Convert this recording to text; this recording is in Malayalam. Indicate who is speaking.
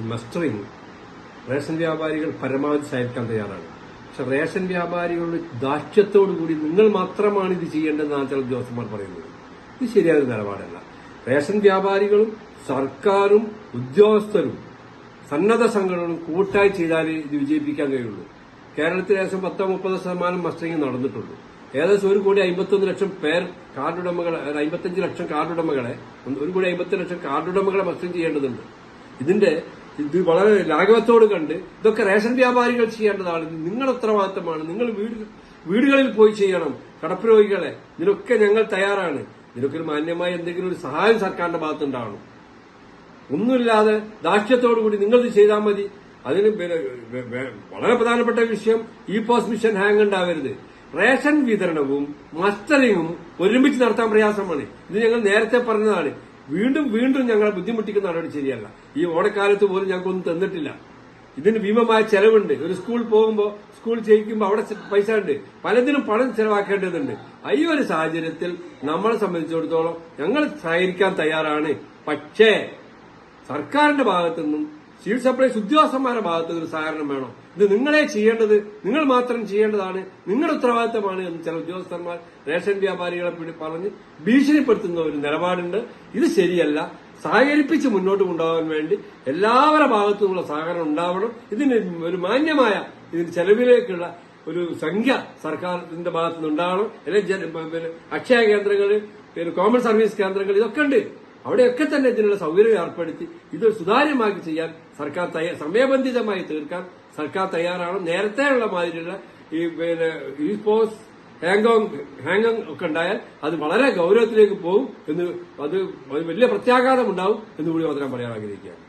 Speaker 1: ഈ മസ്റ്ററിംഗ് റേഷൻ വ്യാപാരികൾ പരമാവധി സഹായിക്കാൻ തയ്യാറാണ്. പക്ഷെ റേഷൻ വ്യാപാരികളുടെ ദാക്ഷ്യത്തോടു കൂടി നിങ്ങൾ മാത്രമാണ് ഇത് ചെയ്യേണ്ടതെന്നാണ് ചില ഉദ്യോഗസ്ഥന്മാർ പറയുന്നത്. ഇത് ശരിയായ നിലപാടല്ല. റേഷൻ വ്യാപാരികളും സർക്കാരും ഉദ്യോഗസ്ഥരും സന്നദ്ധ സംഘടനകളും കൂട്ടായി ചെയ്താലേ ഇത് വിജയിപ്പിക്കാൻ കഴിയുള്ളൂ. കേരളത്തിൽ ഏകദേശം പത്തോ മുപ്പതോ ശതമാനം മസ്റ്ററിംഗ് നടന്നിട്ടുള്ളൂ. ഏകദേശം ഒരു കോടി അമ്പത്തൊന്ന് ലക്ഷം പേർ കാർഡുടമകളെ അമ്പത്തഞ്ച് ലക്ഷം കാർഡുടമകളെ ഒരു കോടി അമ്പത്തി ലക്ഷം കാർഡുടമകളെ മസ്റ്ററിംഗ് ചെയ്യേണ്ടതുണ്ട്. ഇതിന്റെ ഇത് വളരെ ലാഘവത്തോട് കണ്ട് ഇതൊക്കെ റേഷൻ വ്യാപാരികൾ ചെയ്യേണ്ടതാണ്. നിങ്ങൾ ഉത്തരവാദിത്തമാണ്. നിങ്ങൾ വീട് വീടുകളിൽ പോയി ചെയ്യണം. കടപ്പുരോഗികളെ ഇതിനൊക്കെ ഞങ്ങൾ തയ്യാറാണ്. ഇതിനൊക്കെ ഒരു മാന്യമായ എന്തെങ്കിലും ഒരു സഹായം സർക്കാരിന്റെ ഭാഗത്തുണ്ടാവണം. ഒന്നുമില്ലാതെ ദാക്ഷ്യത്തോടുകൂടി നിങ്ങൾ ഇത് ചെയ്താൽ മതി. അതിന് വളരെ പ്രധാനപ്പെട്ട വിഷയം ഇ പോസ്റ്റ് മിഷൻ ഹാങ് ഉണ്ടാവരുത്. റേഷൻ വിതരണവും മസ്റ്ററിങ്ങും ഒരുമിച്ച് നടത്താൻ പ്രയാസമാണ്. ഇത് ഞങ്ങൾ നേരത്തെ പറഞ്ഞതാണ്. വീണ്ടും വീണ്ടും ഞങ്ങളെ ബുദ്ധിമുട്ടിക്കുന്ന നടപടി ശരിയല്ല. ഈ ഓണക്കാലത്ത് പോലും ഞങ്ങൾക്കൊന്നും തന്നിട്ടില്ല. ഇതിന് ഭീമമായ ചെലവുണ്ട്. ഒരു സ്കൂൾ പോകുമ്പോൾ സ്കൂൾ ചെയ്യിക്കുമ്പോൾ അവിടെ പൈസ ഉണ്ട്. പലതിനും പണം ചെലവാക്കേണ്ടതുണ്ട്. ഈ ഒരു സാഹചര്യത്തിൽ നമ്മളെ സംബന്ധിച്ചിടത്തോളം ഞങ്ങൾ സഹകരിക്കാൻ തയ്യാറാണ്. പക്ഷേ സർക്കാരിന്റെ ഭാഗത്തു നിന്നും സിവിൽ സപ്ലൈസ് ഉദ്യോഗസ്ഥന്മാരുടെ ഭാഗത്ത് ഒരു സഹകരണം വേണം? ഇത് നിങ്ങളെ ചെയ്യേണ്ടത് നിങ്ങൾ മാത്രം ചെയ്യേണ്ടതാണ് നിങ്ങളുടെ ഉത്തരവാദിത്തമാണ് എന്ന് ചില ഉദ്യോഗസ്ഥന്മാർ റേഷൻ വ്യാപാരികളെ പിടി- പറഞ്ഞ് ഭീഷണിപ്പെടുത്തുന്ന ഒരു നിലപാടുണ്ട്. ഇത് ശരിയല്ല. സഹകരിപ്പിച്ച് മുന്നോട്ട് കൊണ്ടുപോകാൻ വേണ്ടി എല്ലാവരുടെ ഭാഗത്തു നിന്നുള്ള സഹകരണം ഉണ്ടാവണം. ഇതിന് ഒരു മാന്യമായ ഇതിന് ചെലവിലേക്കുള്ള ഒരു സംഖ്യ സർക്കാരിന്റെ ഭാഗത്തുനിന്ന് ഉണ്ടാവണം അല്ലെങ്കിൽ അക്ഷയ കേന്ദ്രങ്ങൾ പിന്നെ കോമൺ സർവീസ് കേന്ദ്രങ്ങൾ ഇതൊക്കെ ഉണ്ട്. അവിടെയൊക്കെ തന്നെ ഇതിനുള്ള സൗകര്യം ഏർപ്പെടുത്തി ഇത് സുതാര്യമാക്കി ചെയ്യാൻ സർക്കാർ സമയബന്ധിതമായി തീർക്കാൻ സർക്കാർ തയ്യാറാണ് നേരത്തെയുള്ള മാതിരിയുള്ള ഈ പിന്നെ ഇസ്പോസ് പോസ് ഹാങ്കോങ് ഹാങ്കോങ് ഒക്കെ ഉണ്ടായാൽ അത് വളരെ ഗൗരവത്തിലേക്ക് പോകും എന്ന് അത് വലിയ പ്രത്യാഘാതം ഉണ്ടാവും എന്ന് കൂടി മാത്രം പറയാൻ ആഗ്രഹിക്കുകയാണ്.